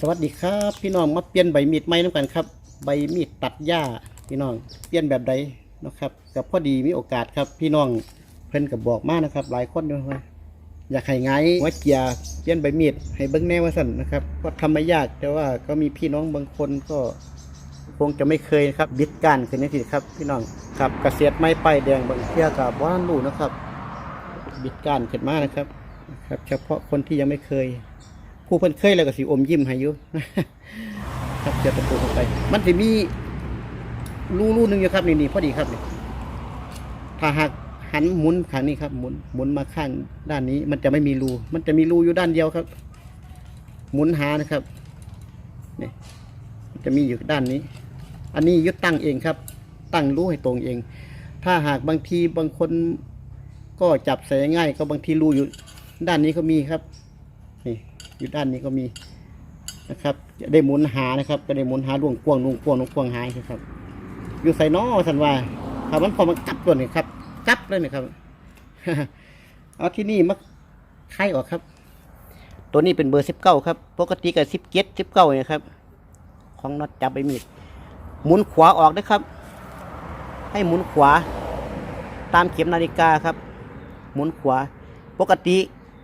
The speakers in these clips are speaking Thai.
สวัสดีครับพี่น้องมาเปลี่ยนใบมีดใหม่น้ำกันครับ ใบมีดตัดหญ้าพี่น้องเปลี่ยนแบบใดนะครับกับพอดีมีโอกาสครับพี่น้องเพิ่นกับบอกมากนะครับ หลายคนด้วยว่าอยากให้ไงายหัว่าเกียร์เปลี่ยนใบมีดให้เบิ้งแน่ว่าสั่นนะครับก็ทำไม่ยากแต่ว่าก็มีพี่น้องบางคนก็คงจะไม่เคยครับบิดการขึ้นนี่สิครับพี่น้องครับกระเสียดไม้ป้ายแดงบางเที่ยกับว่ารู้นะครับ บิดการขึ้นมากนะครับครับ เฉพาะคนที่ยังไม่เคย ผู้เพิ่นเคยแล้วก็สิอมยิ้มให้อยู่ครับเสียบตะปูเข้าไป มันสิมีรูรูหนึงอยู่ครับนี่นี่พอดีครับนี่ถ้าหากหันหมุนข้างนี้ครับหมุนหมุนมาข้างด้านนี้ มันจะไม่มีรู มันจะมีรูอยู่ด้านเดียวครับ หมุนหานะครับนี่มันจะมีอยู่ด้านนี้ อันนี้ยึดตั้งเองครับ ตั้งรูให้ตรงเอง ถ้าหากบางทีบางคนก็จับใส่ง่าย ก็บางทีรูอยู่ ด้านนี้ก็มีครับนี่ อยู่ด้านนี้ก็มีนะครับ จะได้หมุนหานะครับ จะได้หมุนหาลวงกวงลวงกวงลวงกวงหายครับ อยู่ใส่นอสันว่าถ้ามันพอมันกลับตัวนี่ครับกลับเลยนะครับเอาที่นี่มาไข่ออกครับ ตัวนี้เป็นเบอร์สิบเก้าครับ ปกติกับสิบเจ็ดสิบเก้าเนี่ยครับ ของน็อตจับไปมีดหมุนขวาออกนะครับ ให้หมุนขวา ตามเข็มนาฬิกาครับ หมุนขวา ปกติ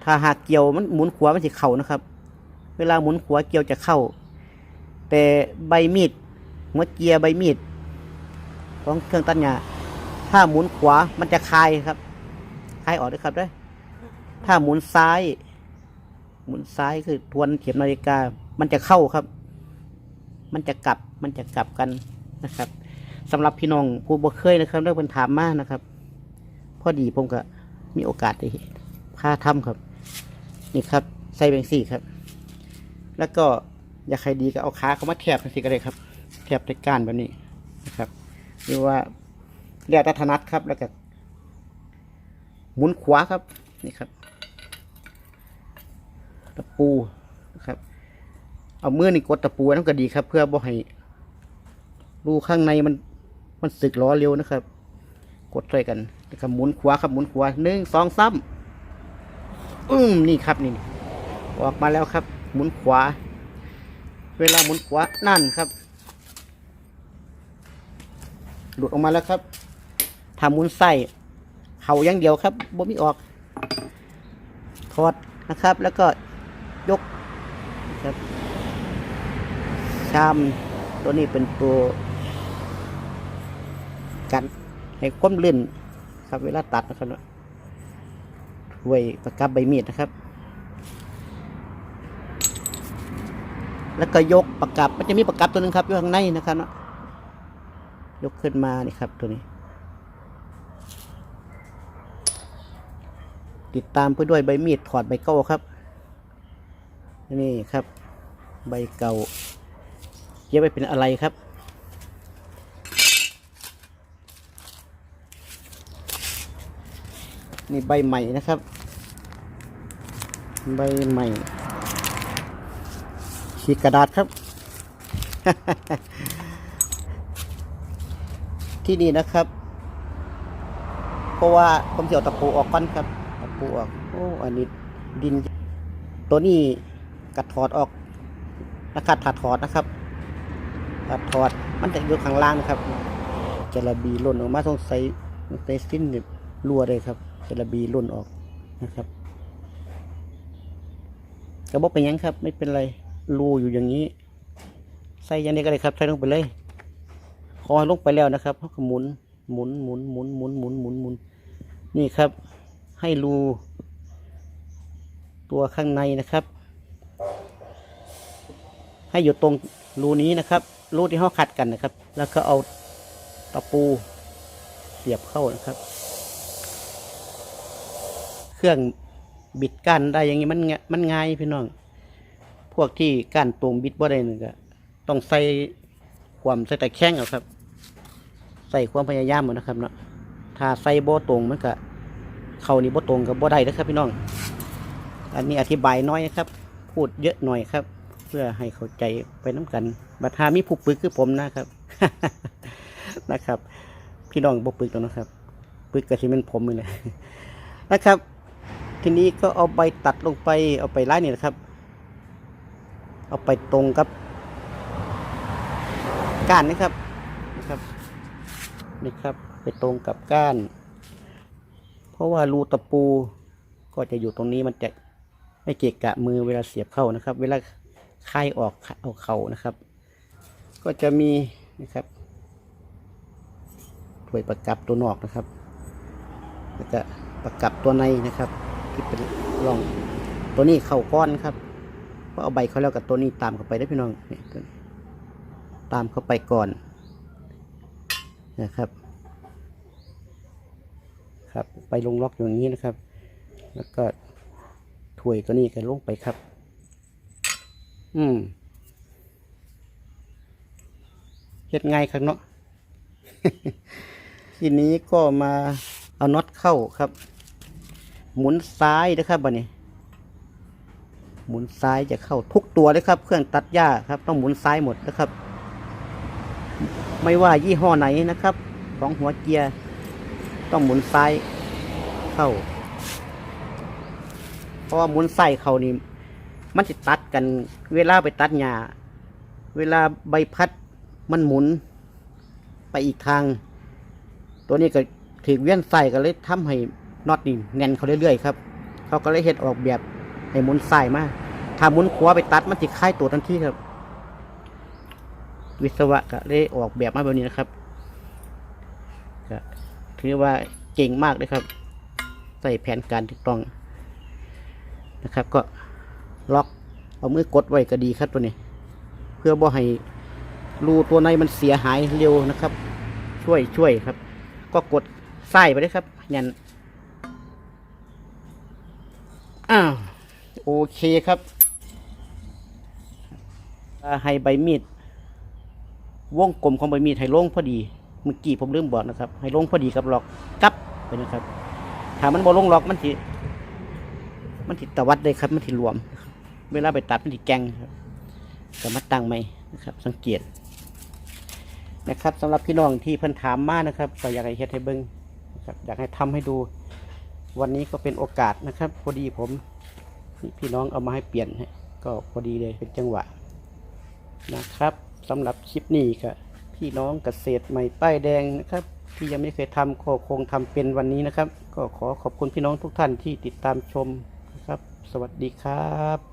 ถ้าหากเกี่ยวมันหมุนขวามันจะเข่านะครับ เวลาหมุนขวาเกียวจะเข้า แต่ใบมีดหัวเกียร์ใบมีด ของเครื่องตัดหญ้าถ้าหมุนขวามันจะคลายครับคลายออกด้วยครับเด้ถ้าหมุนซ้าย หมุนซ้ายคือทวนเข็มนาฬิกา มันจะเข้าครับ มันจะกลับมันจะกลับกันนะครับสำหรับพี่น้องผู้บ่เคยนะครับเรื่องเป็นถามมากนะครับ พอดีผมก็มีโอกาสได้เห็นผ้าถ้ำครับ นี่ครับใส่แบงซี่ครับ แล้วก็อยากใครดีก็เอาขาเขามาแทบสิก็ได้ครับแทบในก้านแบบนี้นะครับหรือว่าเรียกแต่ถนัดครับ แล้วก็หมุนขวาครับนี่ครับตะปูนะครับ เอามือนี่กดตะปูนั่นก็ดีครับ เพื่อบ่ให้รูข้างในมันมันสึกล้อเร็วนะครับ กดใส่กันแล้วก็หมุนขวาครับหมุนขวาหนึ่งสองสามอืมนี่ครับนี่ ออกมาแล้วครับ หมุนขวา เวลาหมุนขวานั่นครับ หลุดออกมาแล้วครับทำหมุนไส้เข่าอย่างเดียวครับบ่มีออกถอดนะครับ แล้วก็ยกครับชามตัวนี้เป็นตัวกันให้ก้มลื่นครับเวลาตัดนะครับไว้ประกับใบมีดนะครับ แล้วก็ยกประกับมันจะมีประกับตัวนึงครับอยู่ข้างในนะครับเนาะยกขึ้นมานี่ครับตัวนี้ ติดตามไปด้วยใบมีดถอดใบเก่าครับ นี่ครับ ใบเก่าเก็บไว้เป็นอะไรครับนี่ใบใหม่นะครับ ใบใหม่ ขีดกระดาษครับ ที่นี่นะครับ เพราะว่าผมเสียวตะปูออกก่อนครับ ตะปูออก โอ้ อันนี้ดิน ตัวนี้กัดถอดออกนะครับถัดถอดนะครับถัดถอด มันจะอยู่ข้างล่างนะครับจะระบีล่นออกมาสงสัยสงสัยสิ้นเนี่ยรั่วเลยครับจะระบีล่นออกนะครับกระบอกเป็นยังครับ ไม่เป็นไร รูอยู่อย่างนี้ ใส่อยังนี้ก็ได้ครับใส่ลงไปเลย คอลงไปแล้วนะครับเขาก็หมุนหมุนหมุนหมุนหมุนหมุนหมุนหมุนนี่ครับ ให้รูตัวข้างในนะครับ ให้อยู่ตรงรูนี้นะครับรูที่เขาขัดกันนะครับ แล้วก็เอาตะปูเสียบเข้านะครับ เครื่องบิดก้านได้อย่างนี้มันมันง่ายพี่น้อง พวกที่ก้านตรงบิดบ่ได้นี่ก็ต้องใส่ความใส่แต่แข้งเอาครับ ใส่ความพยายามเอานะครับเนาะถ้าใส่บ่ตรงมันก็เข้านี่บ่ตรงกับบ่ได้นะครับ พี่น้อง อันนี้อธิบายน้อยนะครับ พูดเยอะหน่อยครับ เพื่อให้เข้าใจไปน้กันบัดหามีผู้ปึกคือผมนะครับนะครับ พี่น้องบ่ปึกแล้วนะครับปึกก็สิเป็นผมนี่แหละนะครับ ทีนี้ก็เอาใบตัดลงไปเอาไปไล่นี่นะครับ เอาไปตรงกับก้านนะครับนะครับนี่ครับไปตรงกับก้าน เพราะว่ารูตะปูก็จะอยู่ตรงนี้มันจะไม่เกะกะมือเวลาเสียบเข้านะครับ เวลาคายออกเอาเข่านะครับ ก็จะมีนะครับถ้วยประกับตัวนอกนะครับแล้วก็ประกับตัวในนะครับ ที่เป็นร่องตัวนี้เข่าก้อนครับ พราะเอาใบเขาแล้วกับตัวนี้ตามเข้าไปได้พี่น้องนี่ตัวนี้ตามเข้าไปก่อนนะครับ ครับไปลงล็อกอย่างนี้นะครับ แล้วก็ถ้วยตัวนี้ก็ลงไปครับ อืมเฮ็ดง่ายครับเนาะทีนี้ก็มาเอาน็อตเข้าครับ หมุนซ้ายนะครับบันนี้ หมุนซ้ายจะเข้าทุกตัวเลยครับ เครื่องตัดหญ้าครับ ต้องหมุนซ้ายหมดนะครับ ไม่ว่ายี่ห้อไหนนะครับของหัวเกียร์ต้องหมุนซ้ายเข้า เพราะว่าหมุนซ้ายเข้านี่มันจะตัดกัน เวลาไปตัดหญ้าเวลาใบพัดมันหมุนไปอีกทาง ตัวนี้ก็ถือเวียนใส่ก็เลยทำให้น็อตนี่แน่นเขาเรื่อยๆครับ เขาก็เลยเฮ็ดออกแบบให้หมุนใส่มา ถ้ามุนขวาไปตัดมันติคล้ายตัวทันทีครับ วิศวะก็เลยออกแบบมาแบบนี้นะครับก็ถือว่าเก่งมากเลยครับ ใส่แผนการถูกต้องนะครับ ก็ล็อกเอามือกดไว้ก็ดีครับตัวนี้ เพื่อบ่ให้รูตัวในมันเสียหายเร็วนะครับ ช่วยช่วยครับ ก็กดไส้ไปเลยครับยันอ้าวโอเคครับ ให้ใบมีดวงกลมของใบมีดให้ลงพอดีเมื่อกี้ผมลืมบอกนะครับ ให้ลงพอดีกับล็อกกับไปนะครับถ้ามันบ่ลงล็อกมันสิมันสิตะวัดเลยครับ มันสิรวม เวลาไปตัดมันสิแกงครับก็มาตั้งไหมนะครับ สังเกตนะครับสำหรับพี่น้องที่เพิ่นถามมานะครับก็อยากให้เฮ็ดให้เบิ่งนะครับอยากให้ทำให้ดู วันนี้ก็เป็นโอกาสนะครับ พอดีผมพี่น้องเอามาให้เปลี่ยนก็พอดีเลยเป็นจังหวะ นะครับสำหรับคลิปนี้ครับพี่น้องเกษตรใหม่ป้ายแดงนะครับที่ยังไม่เคยทำก็คงทำเป็นวันนี้นะครับ ก็ขอขอบคุณพี่น้องทุกท่านที่ติดตามชมนะครับ สวัสดีครับ